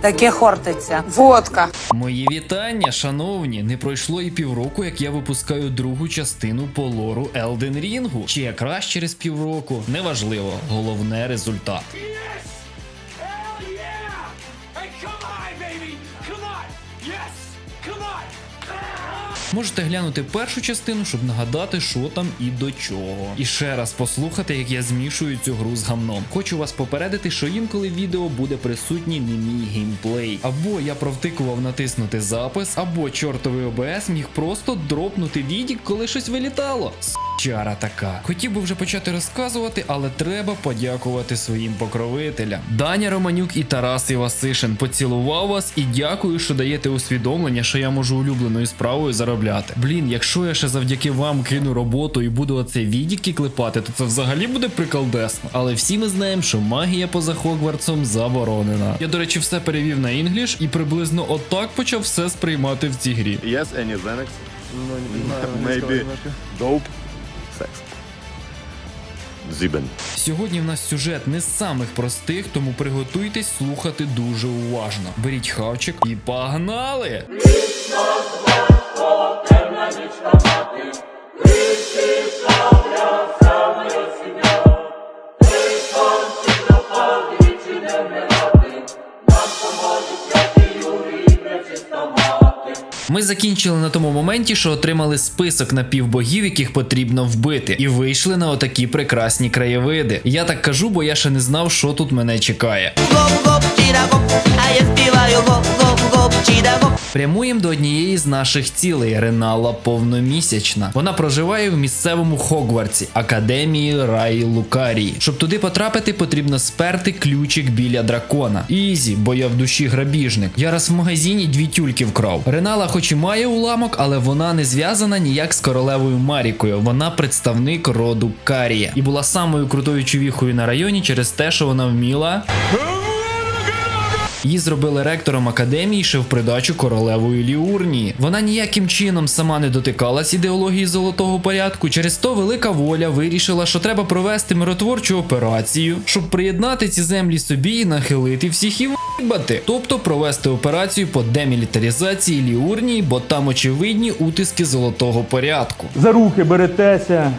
Таке хортиться. Водка. Мої вітання, шановні. Не пройшло і півроку, як я випускаю другу частину по лору Елден Рінгу. Чи якраз через півроку, неважливо. Головне результат. Можете глянути першу частину, щоб нагадати, що там і до чого. І ще раз послухати, як я змішую цю гру з гамном. Хочу вас попередити, що інколи відео буде присутній не мій геймплей. Або я провтикував натиснути запис, або чортовий ОБС міг просто дропнути відік, коли щось вилітало. Чара така. Хотів би вже почати розказувати, але треба подякувати своїм покровителям. Даня Романюк і Тарас Івасишин поцілував вас і дякую, що даєте усвідомлення, що я можу улюбленою справою заробляти. Блін, якщо я ще завдяки вам кину роботу і буду оце відіки клепати, то це взагалі буде приколдесно. Але всі ми знаємо, що магія поза Хогвартсом заборонена. Я, до речі, все перевів на інгліш і приблизно отак почав все сприймати в цій грі. Yes, any Xanax? Maybe dope? Sex. Зібен. Сьогодні в нас сюжет не з самих простих, тому приготуйтесь слухати дуже уважно. Беріть хавчик і погнали! This is Ми закінчили на тому моменті, що отримали список напівбогів, яких потрібно вбити, і вийшли на отакі прекрасні краєвиди. Я так кажу, бо я ще не знав, що тут мене чекає. Прямуємо до однієї з наших цілей Ренала повномісячна. Вона проживає в місцевому Хогвартсі, академії Раї Лукарії. Щоб туди потрапити, потрібно сперти ключик біля дракона. Ізі, бо я в душі грабіжник. Я раз в магазині дві тюльки вкрав. Ренала, хоч і має уламок, але вона не зв'язана ніяк з королевою Марікою. Вона представник роду Карія і була самою крутою чувіхою на районі через те, що вона вміла. Її зробили ректором академії ще в придачу королевою Ліурнії. Вона ніяким чином сама не дотикалась ідеології золотого порядку. Через то велика воля вирішила, що треба провести миротворчу операцію, щоб приєднати ці землі собі і нахилити всіх і вибати. Тобто провести операцію по демілітаризації Ліурнії, бо там очевидні утиски золотого порядку. за руки беретеся,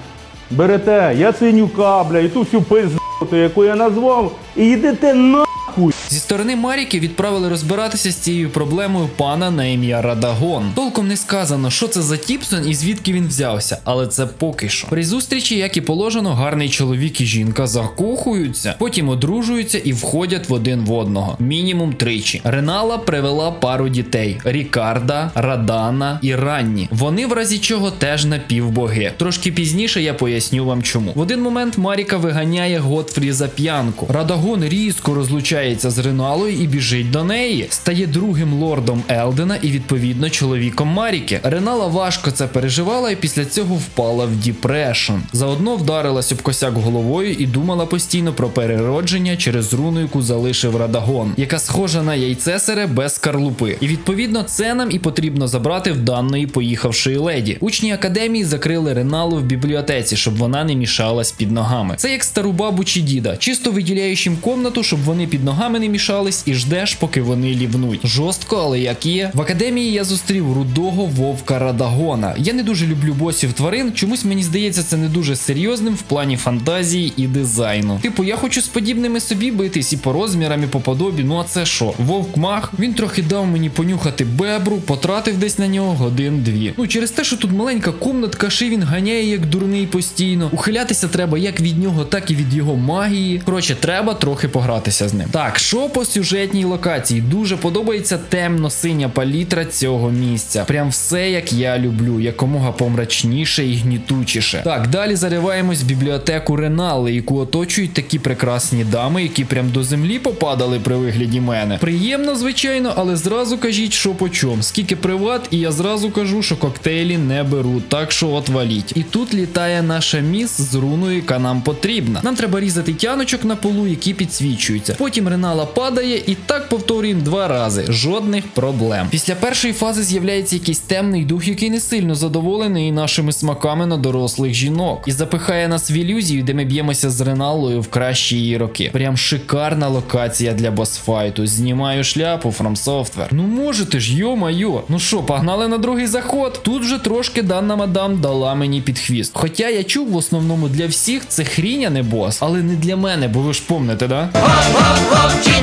берете Яценюка, бля, і ту всю пизду, яку я назвав, і йдете нахуй. Зі сторони Маріки відправили розбиратися з цією проблемою пана на ім'я Радагон. Толком не сказано, що це за Тіпсон і звідки він взявся, але це поки що. При зустрічі, як і положено, гарний чоловік і жінка закохуються, потім одружуються і входять в один в одного. Мінімум тричі. Ренала привела пару дітей: Рікарда, Радана і Ранні. Вони в разі чого теж напівбоги. Трошки пізніше я поясню вам чому. В один момент Маріка виганяє Готфрі за п'янку. Радагон різко розлучається з Реналою і біжить до неї. Стає другим лордом Елдена і відповідно чоловіком Маріки. Ренала важко це переживала і після цього впала в діпрешн. Заодно вдарилась об косяк головою і думала постійно про переродження через руну, яку залишив Радагон, яка схожа на яйцесере без скарлупи. І відповідно це нам і потрібно забрати в даної поїхавшої леді. Учні академії закрили Реналу в бібліотеці, щоб вона не мішалась під ногами. Це як стару бабу чи діда, чисто виділяєш їм комнату, щоб вони під ногами не мішались, і ждеш, поки вони лівнуть. Жорстко, але як є. В академії я зустрів рудого вовка Радагона. Я не дуже люблю босів тварин. Чомусь мені здається, це не дуже серйозним в плані фантазії і дизайну. Типу, я хочу з подібними собі битись і по розмірам, і по подобі. Ну а це що? Вовк мах. Він трохи дав мені понюхати бебру, потратив десь на нього годин-дві. Ну через те, що тут маленька комнатка, ще він ганяє як дурний постійно. Ухилятися треба як від нього, так і від його магії. Коротше, треба трохи погратися з ним. Так, що по сюжетній локації? Дуже подобається темно-синя палітра цього місця. Прям все як я люблю, якомога помрачніше і гнітучіше. Так, далі зариваємось в бібліотеку Ренали, яку оточують такі прекрасні дами, які прям до землі попадали при вигляді мене. Приємно, звичайно, але зразу кажіть, що по чому. Скільки приват, і я зразу кажу, що коктейлі не беру, так що от валіть. І тут літає наша міс з руною, яка нам потрібна. Нам треба різати тяночок на полу, які підсвічуються. Потім Ренала падає, і так повторюємо два рази. Жодних проблем. Після першої фази з'являється якийсь темний дух, який не сильно задоволений нашими смаками на дорослих жінок, і запихає нас в ілюзію, де ми б'ємося з Реналою в кращі її роки. Прям шикарна локація для босфайту. Знімаю шляпу From Software. Ну можете ж, йо-майо. Ну що, погнали на другий заход? Тут вже трошки дана мадам дала мені під хвіст. Хоча я чув в основному для всіх це хріня не бос, але не для мене, бо ви ж помните, да? Гоп-гоп-гоп, да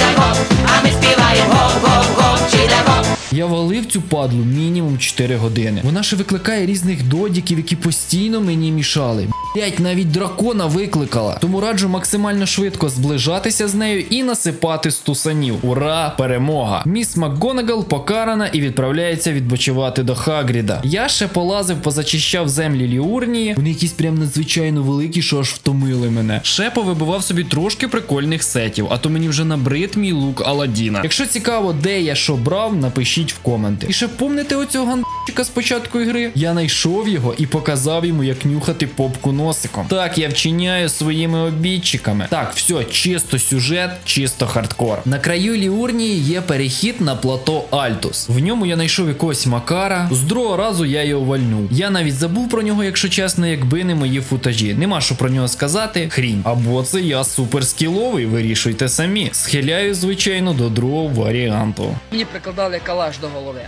Я валив цю падлу мінімум 4 години. Вона ще викликає різних додіків, які постійно мені мішали. Блять, навіть дракона викликала. Тому раджу максимально швидко зближатися з нею і насипати стусанів. Ура, перемога! Міс МакГонагал покарана і відправляється відпочивати до Хагріда. Я ще полазив, позачищав землі Ліурнії. Вони якісь прям надзвичайно великі, що аж втомили мене. Ще повибивав собі трошки прикольних сетів, а то мені вже набрид мій лук Аладдіна. Якщо цікаво, де я що брав, напишіть в коменти. І ще помните оцього гандчика з початку ігри? Я знайшов його і показав йому, як нюхати попку носиком. Так, я вчиняю своїми обідчиками. Так, все, чисто сюжет, чисто хардкор. На краю Ліурнії є перехід на плато Альтус. В ньому я знайшов якогось Макара. З другого разу я його вальнув. Я навіть забув про нього, якщо чесно, якби не мої футажі. Нема що про нього сказати. Хрінь. Або це я супер скіловий, вирішуйте самі. Схиляю, звичайно, до другого варіанту. Мені прикладали калаш до голови.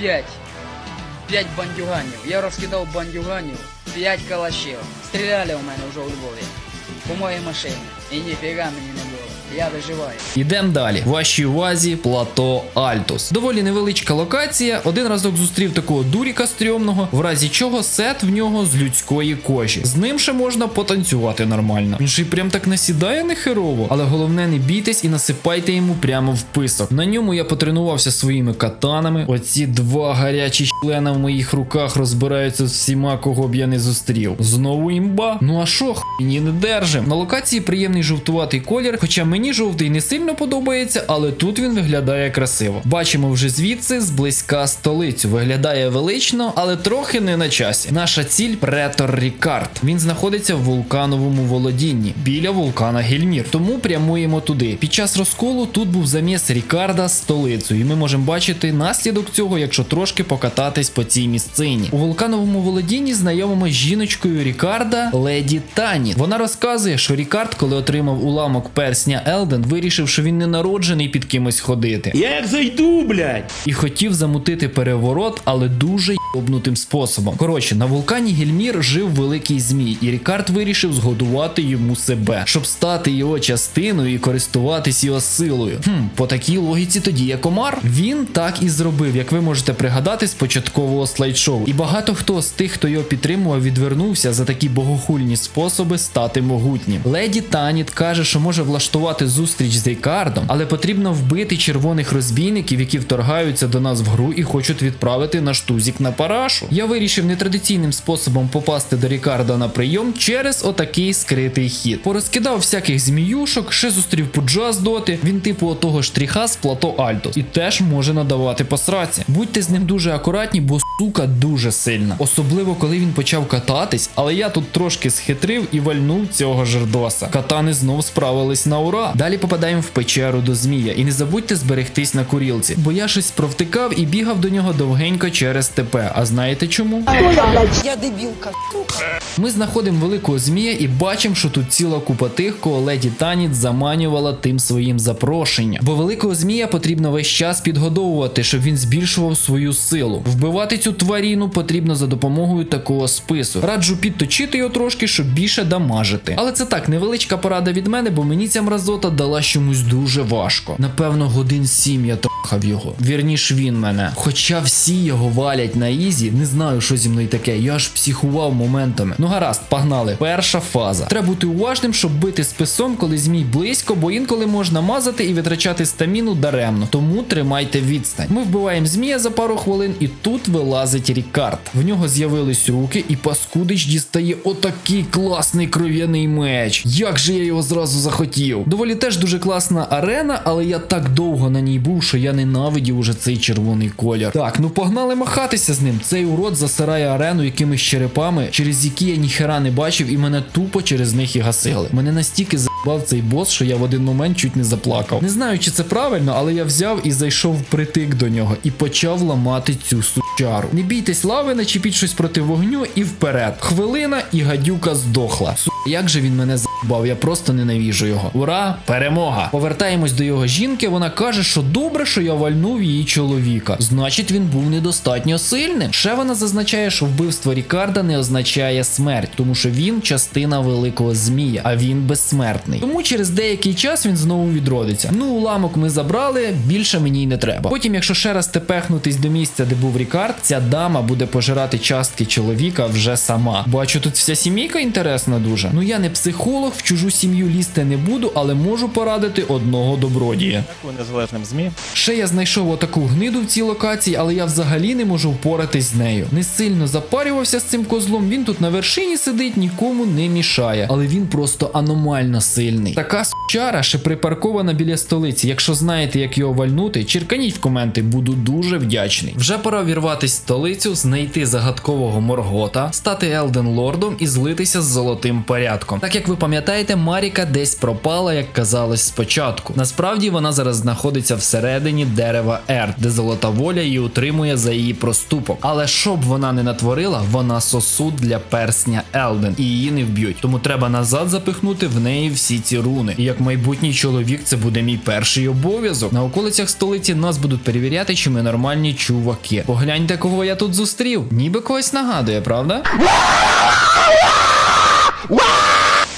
П'ять. П'ять бандюганів. Я розкидав бандюганів. П'ять калашів. Стріляли у мене вже у Львові. По моїй машині. І ніфіга мені не було. Я виживаю. Ідем далі. Вашій увазі плато Альтус. Доволі невеличка локація. Один разок зустрів такого дуріка стрьомного, в разі чого сет в нього з людської кожі. З ним ще можна потанцювати нормально. Він же й прям так насідає нехерово. Але головне не бійтесь і насипайте йому прямо в писок. На ньому я потренувався своїми катанами. Оці два гарячі члена в моїх руках розбираються з всіма, кого б я не зустрів. Знову імба. Ну а що, хуйні не держим. На локації приємний жовтуватий колір, хоча мені жовтий не сильно подобається, але тут він виглядає красиво. Бачимо вже звідси зблизька столицю. Виглядає велично, але трохи не на часі. Наша ціль претор Рікард. Він знаходиться в вулкановому володінні біля вулкана Гельмір. Тому прямуємо туди. Під час розколу тут був заміс Рікарда з столицею, і ми можемо бачити наслідок цього, якщо трошки покататись по цій місцині. У вулкановому володінні знайомимо з жіночкою Рікарда леді Тані. Вона розказує, що Рікард, коли отримав уламок персня Елден, вирішив, що він не народжений під кимось ходити. Я як зайду, блядь. І хотів замутити переворот, але дуже йобнутим способом. Коротше, на вулкані Гельмір жив великий змій, і Рікард вирішив згодувати йому себе, щоб стати його частиною і користуватись його силою. Хм, по такій логіці тоді є комар. Він так і зробив, як ви можете пригадати з початкового слайд-шоу. І багато хто з тих, хто його підтримував, відвернувся за такі богохульні способи стати могутнім. Леді Таніт каже, що може влаштувати зустріч з Рікардом, але потрібно вбити червоних розбійників, які вторгаються до нас в гру і хочуть відправити наш тузік на парашу. Я вирішив нетрадиційним способом попасти до Рікарда на прийом через отакий скритий хід. Порозкидав всяких зміюшок, ще зустрів пуджа з доти. Він типу отого штріха з плато Альтос і теж може надавати по сраці. Будьте з ним дуже акуратні, бо сука дуже сильна. Особливо коли він почав кататись, але я тут трошки схитрив і вальнув цього жердоса. Катани знов справились на ура. Далі попадаємо в печеру до змія. І не забудьте зберегтись на курілці, бо я щось провтикав і бігав до нього довгенько через ТП. А знаєте чому? Я дебілка. Ми знаходимо великого змія і бачимо, що тут ціла купа тих, кого леді Таніт заманювала тим своїм запрошенням. Бо великого змія потрібно весь час підгодовувати, щоб він збільшував свою силу. Вбивати цю тваріну потрібно за допомогою такого спису. Раджу підточити його трошки, щоб більше дамажити. Але це так, невеличка порада від мене, бо мені ця мразота дала чомусь дуже важко. Напевно, годин сім я трахав його. Вірніш він мене. Хоча всі його валять на ізі, не знаю, що зі мною таке. Я аж психував моментами. Ну гаразд, погнали. Перша фаза. Треба бути уважним, щоб бити списом, коли змій близько, бо інколи можна мазати і витрачати стаміну даремно. Тому тримайте відстань. Ми вбиваємо змія за пару хвилин, і тут вилазить Рікард. В нього з'явились руки, і Паскудич дістає отакий класний кров'яний меч. Як же я його зразу захотів. Доволі теж дуже класна арена, але я так довго на ній був, що я ненавидів уже цей червоний колір. Так, ну погнали махатися з ним. Цей урод засирає арену якимись черепами, через які я ніхера не бачив, і мене тупо через них і гасили. Мене настільки забав цей бос, що я в один момент чуть не заплакав. Не знаю, чи це правильно, але я взяв і зайшов притик до нього і почав ламати цю сучару. Не бійтесь лави, начепіть щось проти вогню і вперед. Хвилина і гадюка здохла. Су, як же він мене заїбав, я просто ненавіжу його. Ура! Перемога! Повертаємось до його жінки. Вона каже, що добре, що я вальнув її чоловіка. Значить, він був недостатньо сильним. Ще вона зазначає, що вбивство Рікарда не означає смерть, тому що він частина великого змія, а він безсмертний. Тому через деякий час він знову відродиться. Ну, уламок ми забрали, більше мені й не треба. Потім, якщо ще раз тепехнутись до місця, де був Рікард, ця дама буде пожирати частки чоловіка вже сама. Бачу, тут вся сімейка інтересна дуже. Ну я не психолог, в чужу сім'ю лізти не буду, але можу порадити одного добродія. Дякую незалежним ЗМІ. Ще я знайшов отаку гниду в цій локації, але я взагалі не можу впоратись з нею. Не сильно запарювався з цим козлом. Він тут на вершині сидить, нікому не мішає. Але він просто аномально сильний. Така сучара ще припаркована біля столиці. Якщо знаєте, як його вальнути, черканіть в коменти, буду дуже вдячний. Вже пора вірватись в столицю, знайти загадкового моргота, стати Елден Лордом і злитися з золотим порядком. Так як ви пам'ятаєте, Маріка десь пропала, як казалось спочатку. Насправді вона зараз знаходиться всередині дерева Ерд, де золота воля її утримує за її проступок. Але щоб вона не натворила, вона сосуд для персня Елден, і її не вб'ють. Тому треба назад запихнути в неї всі ці руни. І як майбутній чоловік, це буде мій перший обов'язок. На околицях столиці нас будуть перевіряти, чи ми нормальні чуваки. Погляньте, кого я тут зустрів. Ніби когось нагадує, правда?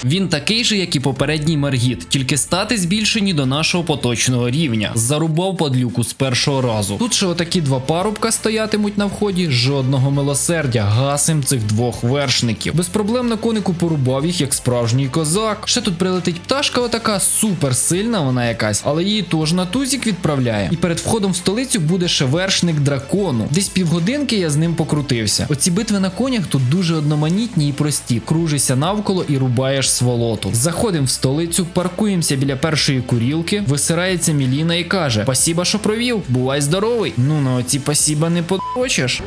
Він такий же, як і попередній Маргіт, тільки стати збільшені до нашого поточного рівня. Зарубав падлюку з першого разу. Тут ще отакі два парубка стоятимуть на вході, жодного милосердя, гасим цих двох вершників. Без проблем на конику порубав їх як справжній козак. Ще тут прилетить пташка, отака супер сильна вона якась, але її теж на тузік відправляє. І перед входом в столицю буде ще вершник дракону. Десь півгодинки я з ним покрутився. Оці битви на конях тут дуже одноманітні і прості. Кружишся навколо і рубаєш сволоту. Заходимо в столицю, паркуємося біля першої курілки, висирається Міліна і каже: Пасіба, що провів, бувай здоровий. Ну на оці пасіба не подочиш.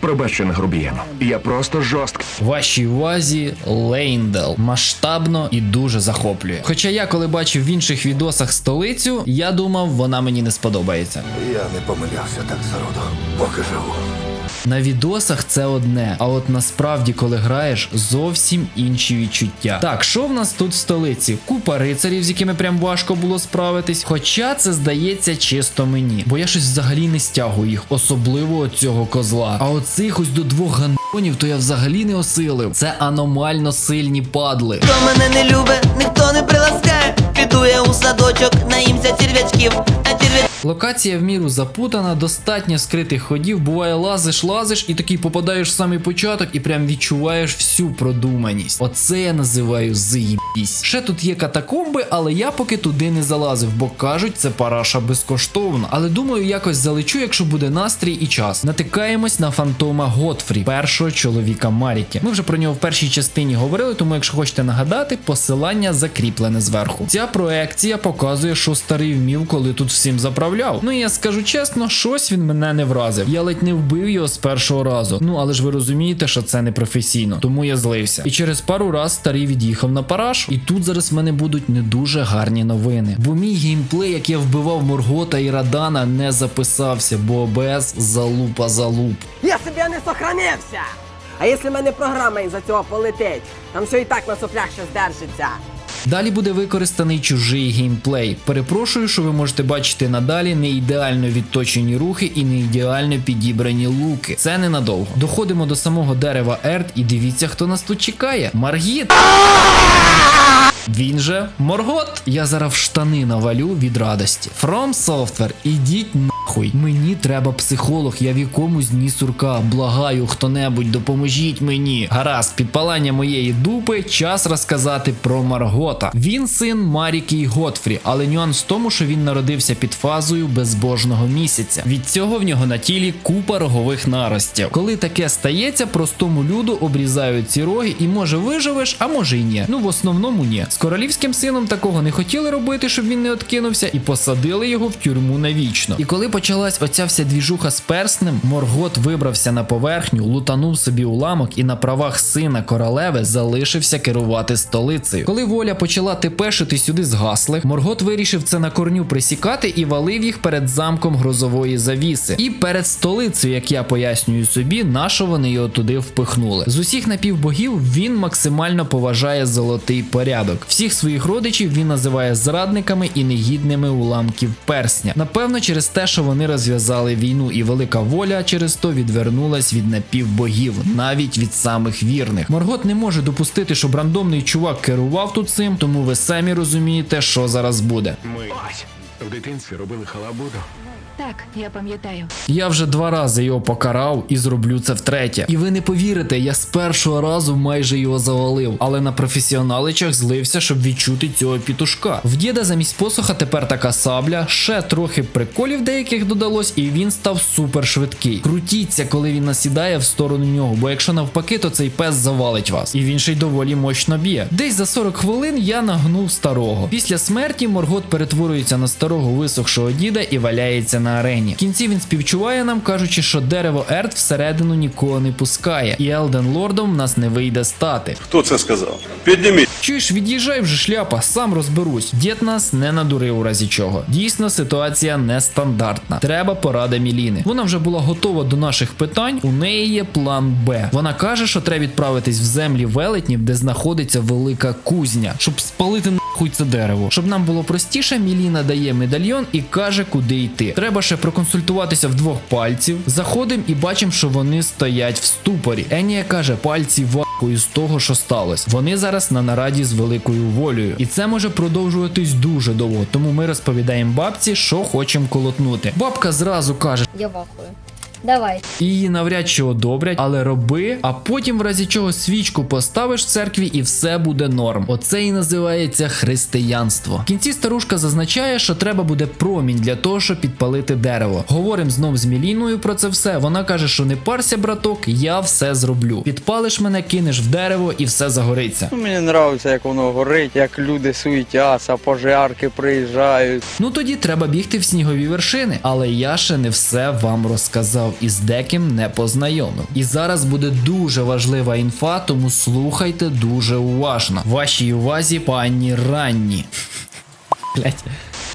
Пробачте, грубіяну. Я просто жорсткий. Вашій увазі Лейндел масштабно і дуже захоплює. Хоча я, коли бачив в інших відосах столицю, я думав, вона мені не сподобається. Я не помилявся так зароду, поки живу. На відосах це одне, а от насправді, коли граєш, зовсім інші відчуття. Так, що в нас тут в столиці? Купа рицарів, з якими прям важко було справитись. Хоча це здається чисто мені, бо я щось взагалі не стягую їх, особливо цього козла. А оцих ось до двох гандонів, то я взагалі не осилив. Це аномально сильні падли. Хто мене не любить, ніхто не приласкає. Піду у садочок, наїмся черв'ячків Локація в міру запутана, достатньо скритих ходів. Буває, лазиш, лазиш, і такий попадаєш в самий початок і прям відчуваєш всю продуманість. Оце я називаю заїбісь. Ще тут є катакомби, але я поки туди не залазив, бо кажуть, це параша безкоштовно. Але думаю, якось залечу, якщо буде настрій і час. Натикаємось на фантома Готфрі, першого чоловіка Маріки. Ми вже про нього в першій частині говорили, тому якщо хочете нагадати, посилання закріплене зверху. Ця проекція показує, що старий вмів, коли тут всім заправляв. Ну і я скажу чесно, щось він мене не вразив. Я ледь не вбив його з першого разу. Ну але ж ви розумієте, що це не професійно, тому я злився. І через пару раз старий від'їхав на парашу. І тут зараз в мене будуть не дуже гарні новини. Бо мій геймплей, як я вбивав Моргота і Радана, не записався, бо ОБС залупа залуп. Я собі не сохранився. А якщо в мене програма із-за цього полетить, там все і так на соплях ще здержиться. Далі буде використаний чужий геймплей. Перепрошую, що ви можете бачити надалі не ідеально відточені рухи і не ідеально підібрані луки. Це ненадовго. Доходимо до самого дерева Ерт і дивіться, хто нас тут чекає. Маргіт! Він же Моргот. Я зараз штани навалю від радості. From Software, ідіть нахуй. Мені треба психолог, я в якомусь дні сурка. Благаю, хто-небудь, допоможіть мені. Гаразд, підпалання моєї дупи, час розказати про Маргота. Він син Маріки й Готфрі, але нюанс в тому, що він народився під фазою безбожного місяця. Від цього в нього на тілі купа рогових наростів. Коли таке стається, простому люду обрізають ці роги, і може виживеш, а може й ні. Ну в основному ні. З королівським сином такого не хотіли робити, щоб він не откинувся, і посадили його в тюрму навічно. І коли почалась оця вся двіжуха з перснем, Моргот вибрався на поверхню, лутанув собі уламок і на правах сина королеви залишився керувати столицею. Коли воля почала тепешити сюди з гаслих, Моргот вирішив це на корню присікати і валив їх перед замком грозової завіси. І перед столицею, як я пояснюю собі, на що вони його туди впихнули. З усіх напівбогів він максимально поважає золотий порядок. Всіх своїх родичів він називає зрадниками і негідними уламків персня. Напевно, через те, що вони розв'язали війну, і велика воля через то відвернулась від напівбогів, навіть від самих вірних. Моргот не може допустити, щоб рандомний чувак керував тут цим, тому ви самі розумієте, що зараз буде. Ми в дитинстві робили халабуду. Так, я пам'ятаю. Я вже два рази його покарав і зроблю це втретє. І ви не повірите, я з першого разу майже його завалив, але на професіоналичах злився, щоб відчути цього пітушка. В діда замість посоха тепер така сабля, ще трохи приколів деяких додалось, і він став супер швидкий. Крутіться, коли він насідає в сторону нього, бо якщо навпаки, то цей пес завалить вас. І він ще й доволі мощно б'є. Десь за 40 хвилин я нагнув старого. Після смерті Моргот перетворюється на старого висохшого діда і валяється на арені. В кінці він співчуває нам, кажучи, що дерево Ерт всередину нікого не пускає, і Елден Лордом нас не вийде стати. Хто це сказав? Підніміть. Чуєш, від'їжджай вже шляпа, сам розберусь. Дід нас не надурив у разі чого. Дійсно, ситуація нестандартна. Треба порада Міліни. Вона вже була готова до наших питань. У неї є план Б. Вона каже, що треба відправитись в землі велетнів, де знаходиться велика кузня, щоб спалити нахуй це дерево. Щоб нам було простіше, Міліна дає медальйон і каже, куди йти. Треба ще проконсультуватися в двох пальців. Заходимо і бачимо, що вони стоять в ступорі. Енія каже, пальці вахою з того, що сталося. Вони зараз на нараді з великою волею. І це може продовжуватись дуже довго. Тому ми розповідаємо бабці, що хочемо колотнути. Бабка зразу каже. Я вахую. Давай. Її навряд чи одобрять, але роби, а потім, в разі чого свічку поставиш в церкві, і все буде норм. Оце і називається християнство. В кінці старушка зазначає, що треба буде промінь для того, щоб підпалити дерево. Говоримо знов з Міліною про це все. Вона каже, що не парся, браток, я все зроблю. Підпалиш мене, кинеш в дерево і все загориться. Ну, Мені подобається, як воно горить, як люди суетяться, пожарки приїжджають. Ну тоді треба бігти в снігові вершини, але я ще не все вам розказав і із деким не познайомив. І зараз буде дуже важлива інфа, тому слухайте дуже уважно. Вашій увазі пані ранні. Блять.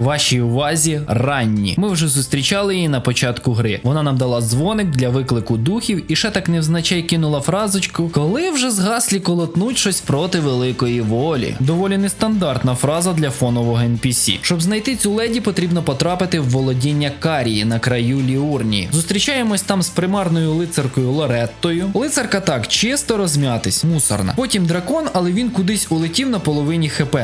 Вашій увазі ранні. Ми вже зустрічали її на початку гри. Вона нам дала дзвоник для виклику духів і ще так невзначай кинула фразочку, коли вже згаслі колотнуть щось проти великої волі. Доволі нестандартна фраза для фонового NPC. Щоб знайти цю леді, потрібно потрапити в володіння Карії на краю Ліурні. Зустрічаємось там з примарною лицаркою Лореттою. Лицарка так, чисто розм'ятись, мусорна. Потім дракон, але він кудись улетів на половині хп.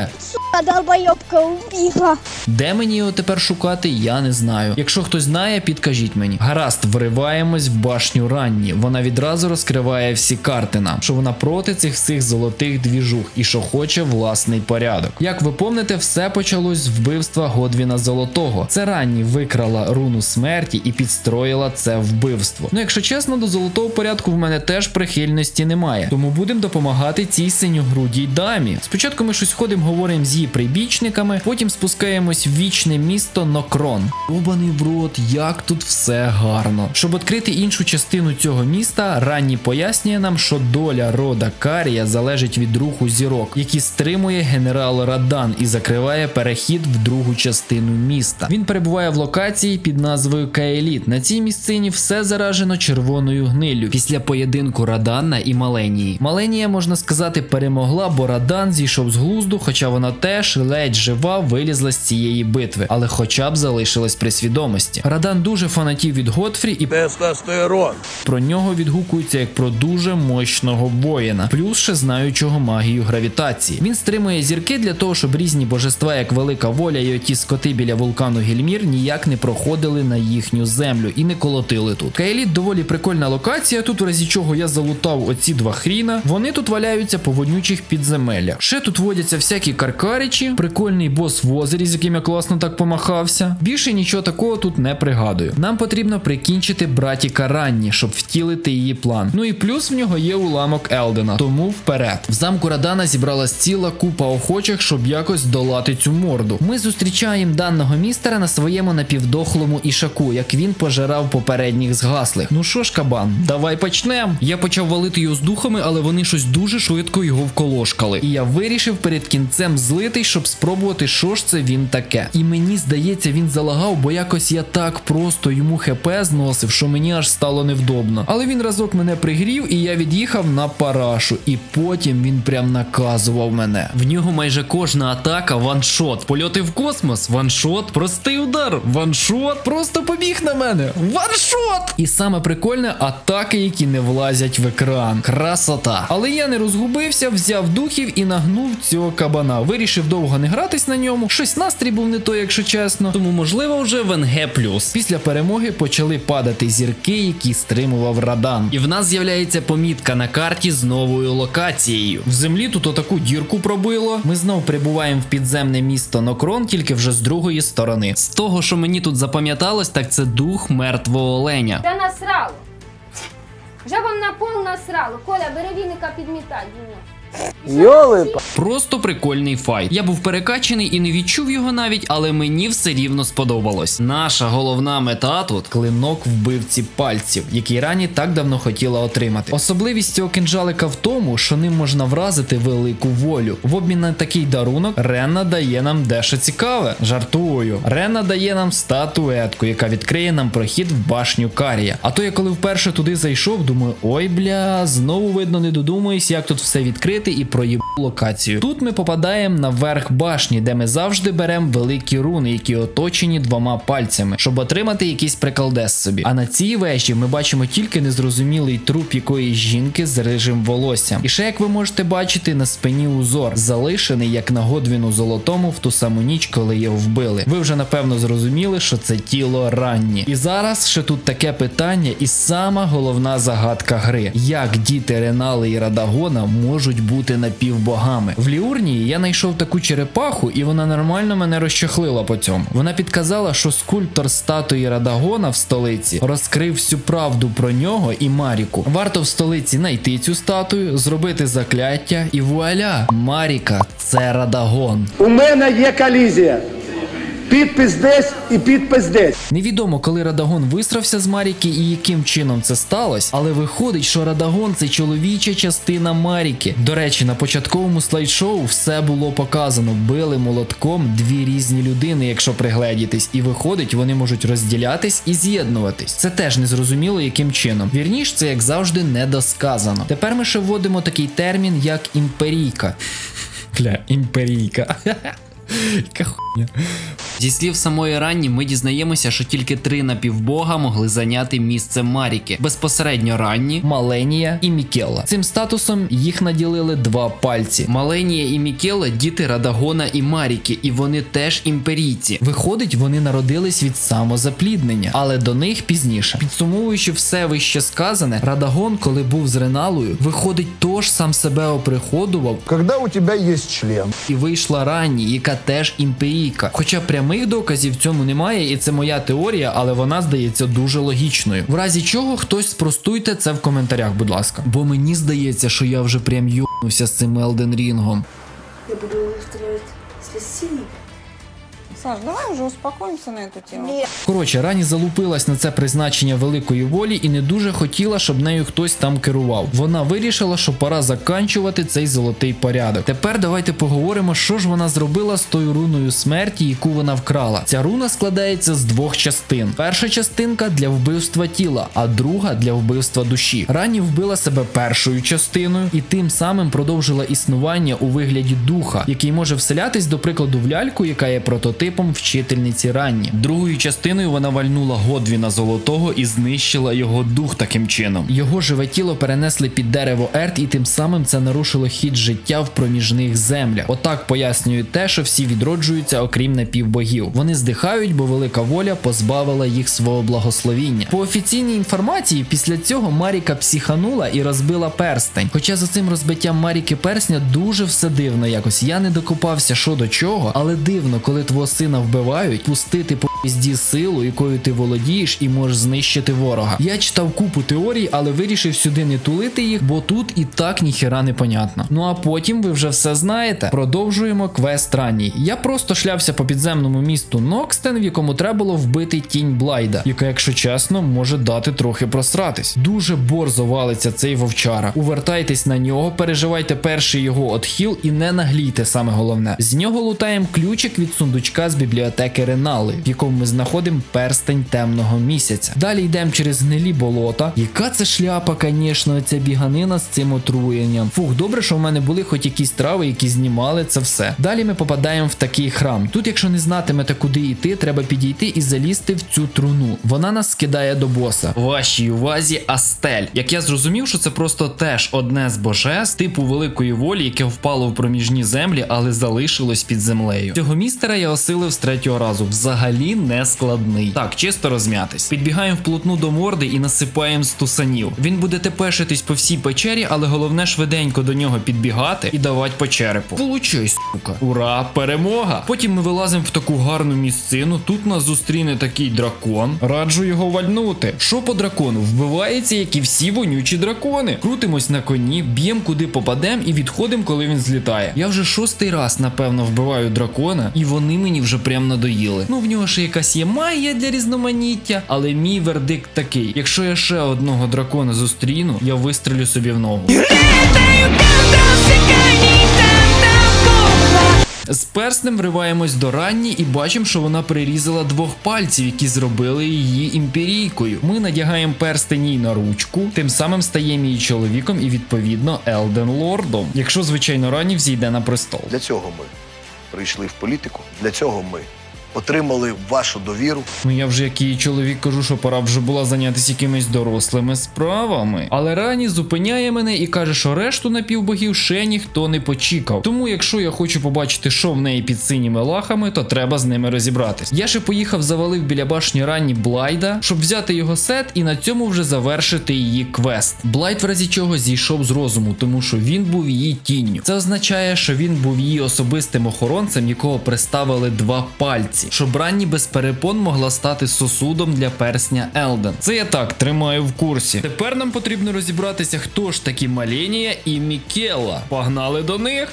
Долбойобка убігла. Де мені його тепер шукати, я не знаю. Якщо хтось знає, підкажіть мені. Гаразд, вриваємось в башню ранні. Вона відразу розкриває всі карти нам, що вона проти цих всіх золотих двіжух і що хоче власний порядок. Як ви помните, все почалось з вбивства Годвіна Золотого. Це ранні викрала руну смерті і підстроїла це вбивство. Ну, якщо чесно, до золотого порядку в мене теж прихильності немає. Тому будемо допомагати цій синьогрудій дамі. Спочатку ми щось ходимо, говоримо з її прибічниками, потім спускаємось вічне місто Нокрон. Обаний в рот, як тут все гарно. Щоб відкрити іншу частину цього міста, ранні пояснює нам, що доля рода Карія залежить від руху зірок, які стримує генерал Радан і закриває перехід в другу частину міста. Він перебуває в локації під назвою Каеліт. На цій місцині все заражено червоною гниллю після поєдинку Радана і Маленії. Маленія, можна сказати, перемогла, бо Радан зійшов з глузду, хоча вона теж ледь жива вилізла з цієї битви, але хоча б залишилась при свідомості. Радан дуже фанатів від Готфрі і Тестостерон. про нього відгукуються як про дуже мощного воїна, плюс ще знаючого магію гравітації. Він стримує зірки для того, щоб різні божества, як велика воля і оті скоти біля вулкану Гельмір, ніяк не проходили на їхню землю і не колотили тут. Каеліт доволі прикольна локація. Тут, в разі чого я залутав оці два хріна. Вони тут валяються по воднючих підземеллях. Ще тут водяться всякі каркаричі, прикольний бос в озері, з яким я класно так помахався. Більше нічого такого тут не пригадую. Нам потрібно прикінчити братіка Ранні, щоб втілити її план. Ну і плюс в нього є уламок Елдена, тому вперед. В замку Радана зібралась ціла купа охочих, щоб якось долати цю морду. Ми зустрічаємо даного містера на своєму напівдохлому ішаку, як він пожирав попередніх згаслих. Ну що ж, кабан, давай почнем. Я почав валити його з духами, але вони щось дуже швидко його вколошкали. І я вирішив перед кінцем злитий, щоб спробувати, що ж це він таке. І мені здається, він залагав, бо якось я так просто йому хп зносив, що мені аж стало невдобно. Але він разок мене пригрів, і я від'їхав на парашу. І потім він прям наказував мене. В нього майже кожна атака ваншот. Польоти в космос, ваншот, простий удар, ваншот, просто побіг на мене. Ваншот! І саме прикольне атаки, які не влазять в екран. Красота. Але я не розгубився, взяв духів і нагнув цього кабана. Вирішив довго не гратись на ньому. Щось настрій був не той, якщо чесно. Тому можливо вже в НГ+. Після перемоги почали падати зірки, які стримував радан. І в нас з'являється помітка на карті з новою локацією. В землі тут отаку дірку пробило. Ми знов прибуваємо в підземне місто Нокрон, тільки вже з другої сторони. З того, що мені тут запам'яталось, так це дух мертвого оленя. Та насрало. Жабам на пол насрало. Коля, бери віника підмітай, Діня. Просто прикольний файт. Я був перекачаний і не відчув його навіть, але мені все рівно сподобалось. Наша головна мета тут клинок вбивці пальців, який рані так давно хотіла отримати. Особливість цього кинджалика в тому, що ним можна вразити велику волю. В обмін на такий дарунок Ренна дає нам дещо цікаве. Жартую. Ренна дає нам статуетку, яка відкриє нам прохід в башню Карія. А то я коли вперше туди зайшов, думаю, ой бля, знову видно не додумаюсь, як тут все відкрити і проїб локацію. Тут ми попадаємо на верх башні, де ми завжди беремо великі руни, які оточені двома пальцями, щоб отримати якийсь приколдес собі. А на цій вежі ми бачимо тільки незрозумілий труп якоїсь жінки з рижим волоссям. І ще, як ви можете бачити, на спині узор, залишений як на Годвіну золотому в ту саму ніч, коли його вбили. Ви вже напевно зрозуміли, що це тіло ранні. І зараз ще тут таке питання, і сама головна загадка гри: як діти Ренали і Радагона можуть бути напівбогами? В Ліурнії я знайшов таку черепаху, і вона нормально мене розчахлила по цьому. Вона підказала, що скульптор статуї Радагона в столиці розкрив всю правду про нього і Маріку. Варто в столиці знайти цю статую, зробити закляття, і вуаля! Маріка це Радагон. У мене є колізія. Підпис десь і підпис десь. Невідомо, коли Радагон висрався з Маріки і яким чином це сталося, але виходить, що Радагон це чоловіча частина Маріки. До речі, на початковому слайд-шоу все було показано. Били молотком дві різні людини, якщо пригледітись, і виходить, вони можуть розділятись і з'єднуватись. Це теж не зрозуміло, яким чином. Вірніш, це як завжди недосказано. Тепер ми ще вводимо такий термін, як імперійка. Бля, імперійка. Яка хуйня. Зі слів самої ранні, ми дізнаємося, що тільки три напівбога могли зайняти місце Маріки. Безпосередньо ранні, Маленія і Мікела. Цим статусом їх наділили два пальці. Маленія і Мікела діти Радагона і Маріки, і вони теж імперійці. Виходить, вони народились від самозапліднення, але до них пізніше. Підсумовуючи все вище сказане, Радагон, коли був з Реналою, виходить, тож сам себе оприходував Коли у тебе є член. і вийшла ранні, яка теж імперійка. Хоча прямих доказів в цьому немає, і це моя теорія, але вона здається дуже логічною. В разі чого хтось спростуйте це в коментарях, будь ласка. Бо мені здається, що я вже прям юнувся з цим Елден Рінгом. Я буду устроить спасибо. Саш, давай вже успокоїмося на цю тему. Коротше, рані залупилась на це призначення великої волі і не дуже хотіла, щоб нею хтось там керував. Вона вирішила, що пора заканчувати цей золотий порядок. Тепер давайте поговоримо, що ж вона зробила з тою руною смерті, яку вона вкрала. Ця руна складається з двох частин. Перша частинка для вбивства тіла, а друга для вбивства душі. Рані вбила себе першою частиною і тим самим продовжила існування у вигляді духа, який може вселятись, до прикладу, в ляльку, яка є прототипом вчительниці ранні. Другою частиною вона вальнула Годвіна золотого і знищила його дух таким чином. Його живе тіло перенесли під дерево Ерт, і тим самим це нарушило хід життя в проміжних землях. Отак пояснює те, що всі відроджуються, окрім напівбогів. Вони здихають, бо велика воля позбавила їх свого благословіння. По офіційній інформації, після цього Маріка психанула і розбила перстень. Хоча за цим розбиттям Маріки персня дуже все дивно якось. Я не докопався, що до чого, але дивно, коли твого сина вбивають, пустити по пізді силу, якою ти володієш, і можеш знищити ворога. Я читав купу теорій, але вирішив сюди не тулити їх, бо тут і так ніхіра не понятно. Ну а потім ви вже все знаєте. Продовжуємо квест ранній. Я просто шлявся по підземному місту Нокстен, в якому треба було вбити тінь Блайда, яка, якщо чесно, може дати трохи просратись. Дуже борзо валиться цей вовчара. Увертайтесь на нього, переживайте перший його отхіл і не наглійте саме головне. З нього лутаємо ключик від сундучка з бібліотеки Ренали, в якому ми знаходимо перстень темного місяця. Далі йдемо через гнилі болота. Яка це шляпа, звісно, ця біганина з цим отруєнням. Фух, добре, що в мене були хоч якісь трави, які знімали це все. Далі ми попадаємо в такий храм. Тут, якщо не знатимете, куди йти, треба підійти і залізти в цю труну. Вона нас скидає до боса. Вашій увазі Астель. Як я зрозумів, що це просто теж одне з божеств типу великої волі, яке впало в проміжні землі, але залишилось під землею. Цього містера я осилив з третього разу. Взагалі не складний. Так, чисто розм'ятись. Підбігаємо вплотну до морди і насипаємо стусанів. Він буде тепешитись по всій печері, але головне швиденько до нього підбігати і давати по черепу. Получай, сука. Ура, перемога! Потім ми вилазимо в таку гарну місцину. Тут нас зустріне такий дракон. Раджу його вальнути. Що по дракону? Вбивається, як і всі вонючі дракони. Крутимось на коні, б'ємо куди попадем і відходимо, коли він злітає. Я вже шостий раз, напевно, вбиваю дракона, і вони мені вже прям надоїли. Ну в нього ще якась є магія для різноманіття, але мій вердикт такий: якщо я ще одного дракона зустріну, я вистрелю собі в ногу. З перснем вриваємось до ранні і бачимо, що вона прирізала двох пальців, які зробили її імперійкою. Ми надягаємо перстень їй на ручку, тим самим стаємо її чоловіком і відповідно Елден Лордом, якщо звичайно ранні взійде на престол. Для цього ми прийшли в політику. Для цього ми отримали вашу довіру. Ну я вже як її чоловік кажу, що пора вже була зайнятися якимись дорослими справами. Але рані зупиняє мене і каже, що решту напівбогів ще ніхто не почікав. Тому, якщо я хочу побачити, що в неї під синіми лахами, то треба з ними розібратись. Я ще поїхав, завалив біля башні ранні Блайда, щоб взяти його сет і на цьому вже завершити її квест. Блайд в разі чого зійшов з розуму, тому що він був її тінню. Це означає, що він був її особистим охоронцем, якого приставили два пальці, щоб ранні без перепон могла стати сосудом для персня Елден. Це я так тримаю в курсі. Тепер нам потрібно розібратися, хто ж такі Маленія і Мікела. Погнали до них.